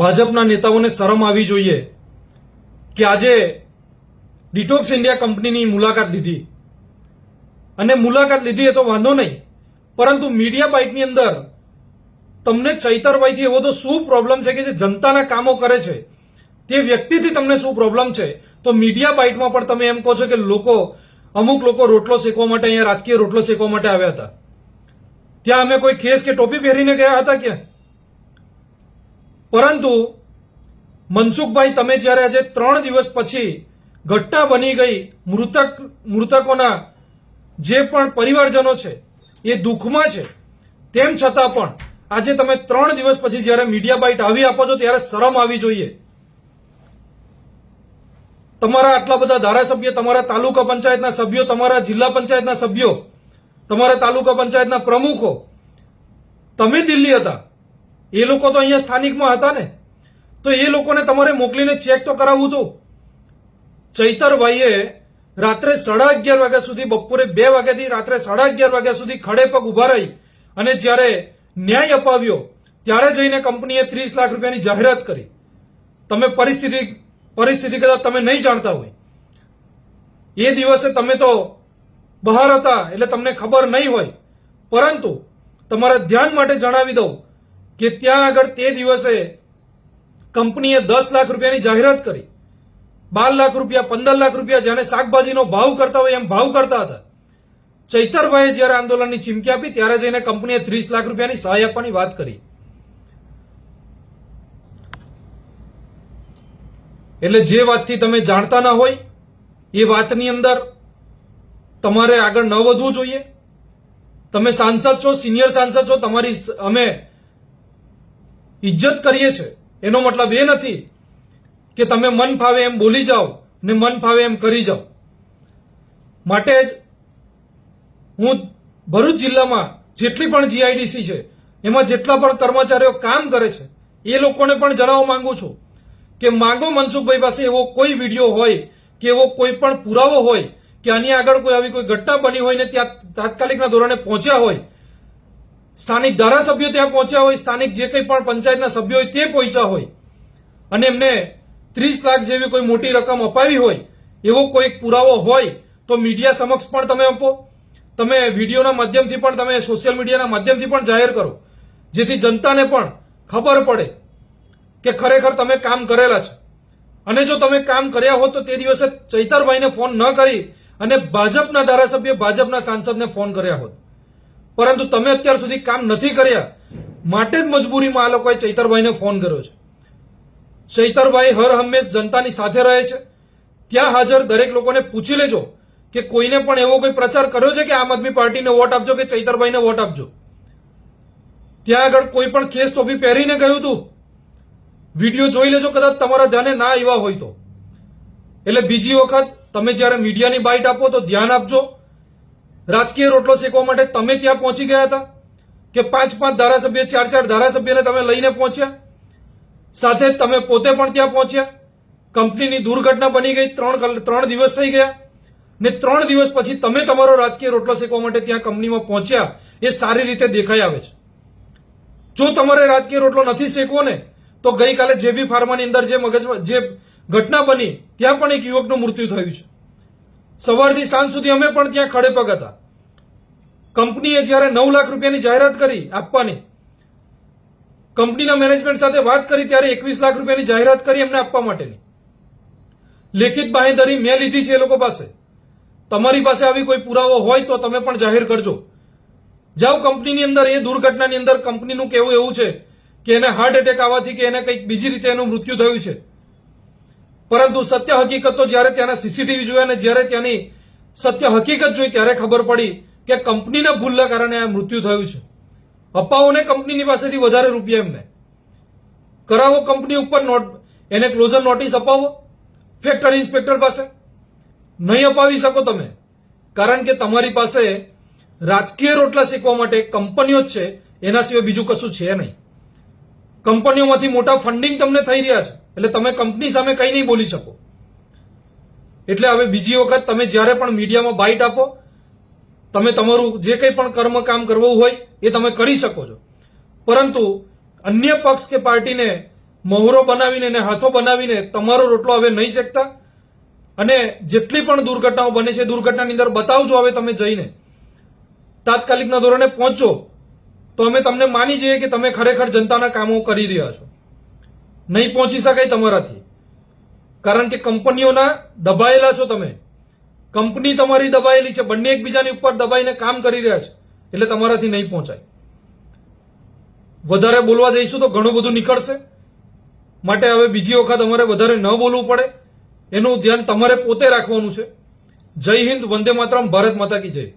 ભાજપના નેતાઓને શરમ આવી જોઈએ કે આજે ડિટોક્સ ઇન્ડિયા કંપનીની મુલાકાત લીધી. અને મુલાકાત લીધી એ તો વાંધો નહીં, પરંતુ મીડિયા બાઇટની અંદર તમને ચૈતરભાઈથી એવો તો શું પ્રોબ્લેમ છે કે જે જનતાના કામો કરે છે? તે વ્યક્તિથી તમને શું પ્રોબ્લેમ છે? તો મીડિયા બાઇટમાં પણ તમે એમ કહો છો કે લોકો, અમુક લોકો રોટલો શેકવા માટે અહીંયા રાજકીય રોટલો શેકવા માટે આવ્યા હતા. ત્યાં અમે કોઈ ખેસ કે ટોપી પહેરીને ગયા હતા ક્યાં? પરંતુ મનસુખભાઈ, તમે જ્યારે આજે ત્રણ દિવસ પછી ઘટના બની ગઈ, મૃતક, મૃતકોના જે પણ પરિવારજનો છે, એ દુઃખમાં છે, તેમ છતાં પણ આજે તમે ત્રણ દિવસ પછી જ્યારે મીડિયા બાઇટ આવી આપો છો, ત્યારે શરમ આવી જોઈએ. તમારા આટલા બધા ધારાસભ્ય, તમારા તાલુકા પંચાયતના સભ્યો, તમારા જિલ્લા પંચાયતના સભ્યો, તમારા તાલુકા પંચાયતના પ્રમુખો, તમે દિલ્હી હતા. એ લોકો તો અહીંયા સ્થાનિકમાં હતા ને. તો એ લોકોને તમારે મોકલીને ચેક તો કરાવવું હતું. ચૈતરભાઈએ રાત્રે સાડા અગિયાર વાગ્યા સુધી બપોરે બે વાગ્યાથી રાત્રે સાડા અગિયાર વાગ્યા સુધી ખડે પગ ઊભા રહી અને જ્યારે ન્યાય અપાવ્યો, ત્યારે જઈને કંપનીએ ત્રીસ લાખ રૂપિયાની જાહેરાત કરી. તમે પરિસ્થિતિ પરિસ્થિતિ કદાચ તમે નહીં જાણતા હોય. એ દિવસે તમે તો બહાર હતા એટલે તમને ખબર નહીં હોય. પરંતુ તમારા ધ્યાન માટે જણાવી દઉં કે ત્યાં આગળ તે દિવસે કંપનીએ દસ લાખ રૂપિયાની જાહેરાત કરી. બાર લાખ રૂપિયા, પંદર લાખ રૂપિયા જાણે શાકભાજીનો ભાવ કરતા હોય એમ ભાવ કરતા હતા. ચૈતરભાઈએ જ્યારે આંદોલનની ચીમકી આપી, ત્યારે જઈને કંપનીએ ત્રીસ લાખ રૂપિયાની સહાય આપવાની વાત કરી. એટલે જે વાતથી તમે જાણતા ના હોય, એ વાતની અંદર તમારે આગળ ન વધવું જોઈએ. તમે સાંસદ છો, સિનિયર સાંસદ છો, તમારી અમે ઇજ્જત કરીએ છીએ એનો મતલબ એ નથી કે તમે મન ફાવે એમ બોલી જાઓ ને મન ફાવે એમ કરી જાઓ. માટે જ હું ભરૂચ જિલ્લામાં જેટલી પણ જીઆઈડીસી છે, એમાં જેટલા પણ કર્મચારીઓ કામ કરે છે, એ લોકોને પણ જણાવવા માંગુ છું કે માંગો મનસુખભાઈ પાસે એવો કોઈ વીડિયો હોય કે એવો કોઈ પણ પુરાવો હોય કે આની આગળ કોઈ આવી કોઈ ઘટના બની હોય ને ત્યાં તાત્કાલિકના ધોરણે પહોંચ્યા હોય સ્થાનિક ધારાસભ્યો ત્યાં પહોંચ્યા હોય, સ્થાનિક જે કંઈ પણ પંચાયતના સભ્યો હોય તે પહોંચ્યા હોય અને એમને ત્રીસ લાખ જેવી કોઈ મોટી રકમ અપાવી હોય, એવો કોઈ પુરાવો હોય, તો મીડિયા સમક્ષ પણ તમે આપો. તમે વિડીયોના માધ્યમથી પણ તમે સોશિયલ મીડિયાના માધ્યમથી પણ જાહેર કરો. જેથી જનતાને પણ ખબર પડે કે ખરેખર તમે કામ કરેલા છો. અને જો તમે કામ કર્યા હોત તો તે દિવસે ચૈતરભાઈને ફોન ન કરી અને ભાજપના ધારાસભ્ય ભાજપના સાંસદને ફોન કર્યા હોત. પરંતુ તમે અત્યાર સુધી કામ નથી કર્યા, માટે જ મજબૂરીમાં આ લોકોએ ચૈતરભાઈને ફોન કર્યો છે. ચૈતરભાઈ હર હંમેશ જનતાની સાથે રહે છે. ત્યાં હાજર દરેક લોકોને પૂછી લેજો કે કોઈને પણ એવો કોઈ પ્રચાર કર્યો છે કે આમ આદમી પાર્ટીને વોટ આપજો કે ચૈતરભાઈને વોટ આપજો? ત્યાં આગળ કોઈ પણ કેસ ટોપી પહેરીને ગયું હતું વીડિયો જોઈ લેજો કદાચ તમારા ધ્યાને ના આવ્યા હોય તો. એટલે બીજી વખત તમે જ્યારે મીડિયાની બાઇટ આપો તો ધ્યાન આપજો. રાજકીય રોટલો શેકવા માટે તમે ત્યાં પહોંચી ગયા હતા? કે પાંચ પાંચ ધારાસભ્ય, ચાર ચાર ધારાસભ્યને તમે લઈને પહોંચ્યા? સાથે તમે પોતે પણ ત્યાં પહોંચ્યા? કંપનીની દુર્ઘટના બની ગઈ, ત્રણ ત્રણ દિવસ થઈ ગયા. ને ત્રણ દિવસ પછી તમે તમારો રાજકીય રોટલો શેકવા માટે ત્યાં કંપનીમાં પહોંચ્યા? એ સારી રીતે દેખાઈ આવે છે. જો તમારે રાજકીય રોટલો નથી શેકવો ને તો ગઈકાલે જેબી ફાર્માની અંદર જે મગજ જે ઘટના બની, ત્યાં પણ એક યુવકનું મૃત્યુ થયું છે. સવારથી સાંજ સુધી અમે પણ ત્યાં ખડેપગ હતા. કંપનીએ જ્યારે નવ લાખ રૂપિયાની જાહેરાત કરી આપવાની, કંપનીના મેનેજમેન્ટ સાથે વાત કરી ત્યારે એકવીસ લાખ રૂપિયાની જાહેરાત કરી એમને આપવા માટેની. લેખિત બાંહેધરી મેં લીધી છે એ લોકો પાસે. તમારી પાસે આવી કોઈ પુરાવો હોય તો તમે પણ જાહેર કરજો. જાઓ કંપનીની અંદર, એ દુર્ઘટનાની અંદર કંપનીનું કહેવું એવું છે કે એને હાર્ટ એટેક આવવાથી કે એને કંઈક બીજી રીતે એનું મૃત્યુ થયું છે. પરંતુ સત્ય હકીકતો જ્યારે ત્યાંના સીસીટીવી જોયા અને જ્યારે ત્યાંની સત્ય હકીકત જોઈ ત્યારે ખબર પડી કે કંપનીના ભૂલના કારણે આ મૃત્યુ થયું છે. અપાઓને કંપનીની પાસેથી વધારે રૂપિયા એમને. કરાવો કંપની ઉપર નોટ, એને ક્લોઝર નોટિસ અપાવો ફેક્ટરી ઇન્સ્પેક્ટર પાસે. નહીં અપાવી શકો તમે. કારણ કે તમારી પાસે રાજકીય રોટલા શીખવા માટે કંપનીઓ જ છે, એના સિવાય બીજું કશું છે નહીં. કંપનીઓમાંથી મોટા ફંડિંગ તમને થઈ રહ્યા છે. એટલે તમે કંપની સામે કંઈ નહીં બોલી શકો. એટલે હવે બીજી વખત તમે જ્યારે પણ મીડિયામાં બાઇટ આપો, તમે તમારું જે કંઈ પણ કર્મ કામ કરવું હોય એ તમે કરી શકો છો. પરંતુ અન્ય પક્ષ કે પાર્ટીને મહોરો બનાવીને અને હાથો બનાવીને તમારો રોટલો હવે નહીં શેકતા. અને જેટલી પણ દુર્ઘટનાઓ બને છે દુર્ઘટનાની અંદર બતાવજો હવે તમે જઈને. તાત્કાલિકના ધોરણે પહોંચો. તો અમે તમને માની જઈએ કે તમે ખરેખર જનતાના કામો કરી રહ્યા છો. નહીં પહોંચી શકાય તમારાથી. કારણ કે કંપનીઓના દબાયેલા છો તમે. કંપની તમારી દબાયેલી છે. બંને એકબીજાની ઉપર દબાઈને કામ કરી રહ્યા છે. એટલે તમારાથી નહીં પહોંચાય. વધારે બોલવા જઈશું તો ઘણું બધું નીકળશે. માટે હવે બીજી વખત અમારે વધારે ન બોલવું પડે. એનું ધ્યાન તમારે પોતે રાખવાનું છે. જય હિન્દ, વંદે માતરમ, ભારત માતા કી જય.